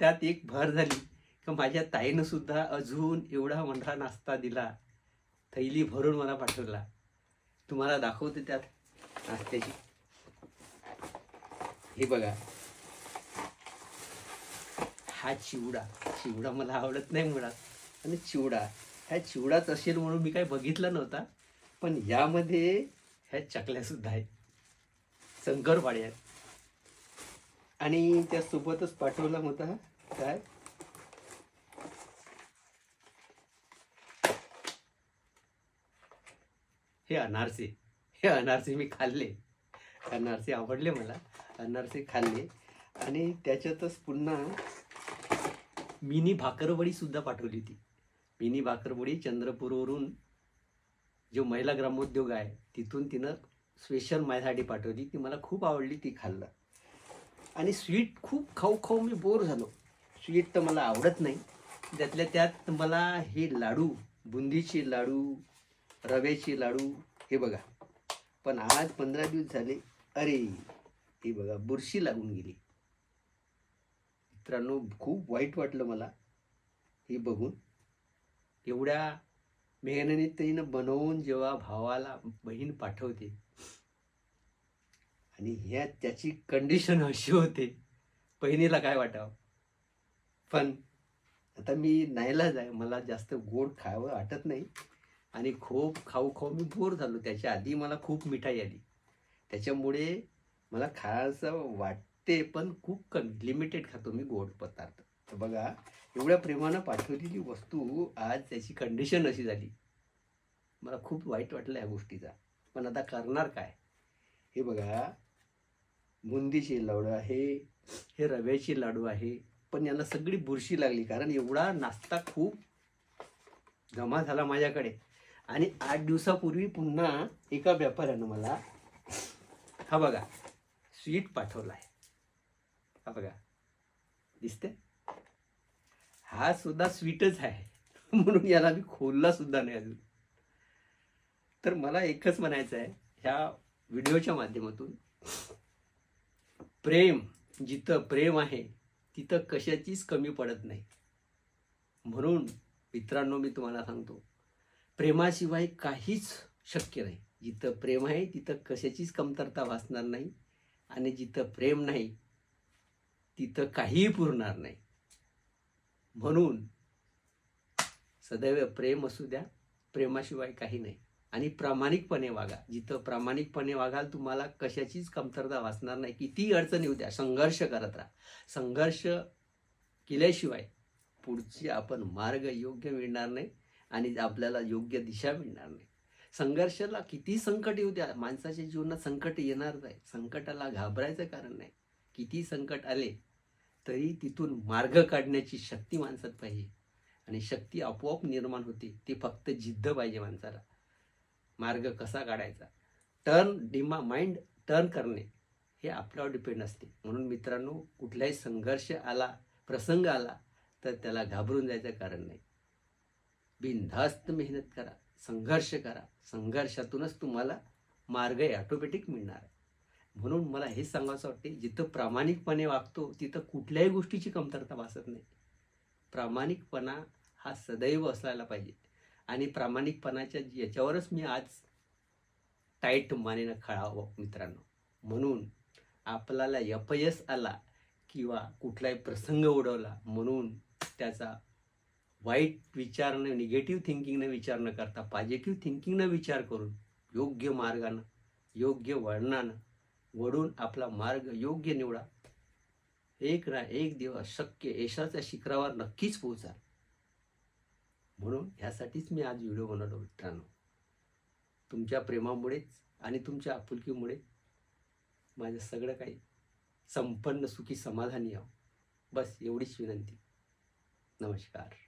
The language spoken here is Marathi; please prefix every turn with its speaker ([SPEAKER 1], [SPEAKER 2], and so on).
[SPEAKER 1] त्यात एक भर झाली. का माझ्या ताईनं सुद्धा अजून एवढा मोठा नाश्ता दिला. थैली भरून मला पाठवला. तुम्हाला दाखवते त्यात नाश्त्याची. हे बघा. हा चिवडा. चिवडा मला आवडत नाही मुळात आणि चिवडा. ह्या चिवडाच असेल म्हणून मी काही बघितला नव्हता. पण यामध्ये ह्या चकल्या सुद्धा आहेत. शंकरपाड्या आहेत आणि त्यासोबतच पाठवला होता काय हे अनारसे. हे अनारसे मी खाल्ले. अनारसे आवडले मला. अनारसे खाल्ले. आणि त्याच्यातच पुन्हा मिनी भाकरवडी सुद्धा पाठवली होती. मिनी भाकरवडी चंद्रपूरवरून जो महिला ग्रामोद्योग आहे तिथून तिनं स्पेशल माझ्यासाठी पाठवली. ती मला खूप आवडली ती खाल्लं. आणि स्वीट खूप खाऊ खाऊ मी बोर झालो. स्वीट तर मला आवडत नाही. त्यातल्या त्यात मला हे लाडू बुंदीचे लाडू रव्याचे लाडू हे बघा. पण आज पंधरा दिवस झाले अरे हे बघा बुरशी लागून गेली. मित्रांनो खूप वाईट वाटलं मला हे बघून. एवढ्या मेहनतीनं बनवून जेव्हा भावाला बहीण पाठवते आणि ह्या त्याची कंडिशन अशी होते बहिणीला काय वाटावं? पण आता मी नाहीलाच आहे. मला जास्त गोड खावं वाटत नाही. आणि खूप खाऊ खाऊ मी बोर झालो. त्याच्या आधी मला खूप मिठाई आली. त्याच्यामुळे मला खायचं वाटते पण खूप कमी लिमिटेड खातो मी गोड पदार्थ. तर बघा एवढ्या प्रेमानं पाठवलेली वस्तू आज त्याची कंडिशन अशी झाली. मला खूप वाईट वाटलं या गोष्टीचा. पण आता करणार काय? हे बघा बुंदीचे लाडू आहे हे रव्याचे लाडू आहे पण यांना सगळी बुरशी लागली कारण एवढा नाश्ता खूप जमा झाला माझ्याकडे. आणि आठ दिवसापूर्वी पुन्हा एका व्यापाऱ्यानं मला हा बघा स्वीट पाठवला आहे. हा बघा दिसते हा सुद्धा स्वीटच आहे. म्हणून याला मी खोलला सुद्धा नाही अजून. तर मला एकच म्हणायचं आहे ह्या व्हिडिओच्या माध्यमातून प्रेम जिथं प्रेम आहे तिथं कशाचीच कमी पडत नाही. म्हणून मित्रांनो मी तुम्हाला सांगतो प्रेमाशिवाय काहीच शक्य नाही. जिथं प्रेम आहे तिथं कशाचीच कमतरता भासणार नाही. आणि जिथं प्रेम नाही तिथं काहीही पुरणार नाही. म्हणून सदैव प्रेम असू द्या प्रेमाशिवाय काही नाही. आणि प्रामाणिकपणे वागा. जिथं प्रामाणिकपणे वागाल तुम्हाला कशाचीच कमतरता वाचणार नाही. कितीही अडचण येऊ द्या संघर्ष करत राहा. संघर्ष केल्याशिवाय पुढची आपण मार्ग योग्य मिळणार नाही आणि आपल्याला योग्य दिशा मिळणार नाही. संघर्षाला किती संकट येऊ द्या. माणसाच्या जीवनात संकट येणारच आहे संकटाला घाबरायचं कारण नाही. किती संकट आले तरी तिथून मार्ग काढण्याची शक्ती माणसात पाहिजे. आणि शक्ती आपोआप निर्माण होते. ती फक्त जिद्द पाहिजे माणसाला. मार्ग कसा काढायचा? टर्न डिमा माइंड टर्न करणे हे आपल्यावर डिपेंड असते. म्हणून मित्रांनो कुठलाही संघर्ष आला प्रसंग आला तर त्याला घाबरून जायचं कारण नाही. बिनधास्त मेहनत करा संघर्ष करा. संघर्षातूनच तुम्हाला मार्ग ॲटोमॅटिक मिळणार. आहे म्हणून मला हे सांगायचं वाटते जिथं प्रामाणिकपणे वागतो तिथं कुठल्याही गोष्टीची कमतरता भासत नाही. प्रामाणिकपणा हा सदैव असायला पाहिजे. आणि प्रामाणिकपणाच्या याच्यावरच मी आज टाईट मानेनं खळावं मित्रांनो. म्हणून आपल्याला अपयश आला किंवा कुठलाही प्रसंग उडवला म्हणून त्याचा वाईट विचारनं निगेटिव्ह थिंकिंगनं विचार न करता पॉझिटिव्ह थिंकिंगनं विचार करून योग्य मार्गानं योग्य वळणानं वळून आपला मार्ग योग्य निवडा. एक ना एक दिवस शक्य यशाच्या शिखरावर नक्कीच पोहोचाल. म्हणून ह्यासाठीच मी आज व्हिडिओ बनवलो मित्रांनो. तुमच्या प्रेमामुळेच आणि तुमच्या आपुलकीमुळे माझं सगळं काही संपन्न सुखी समाधानी यावं बस एवढीच विनंती. नमस्कार.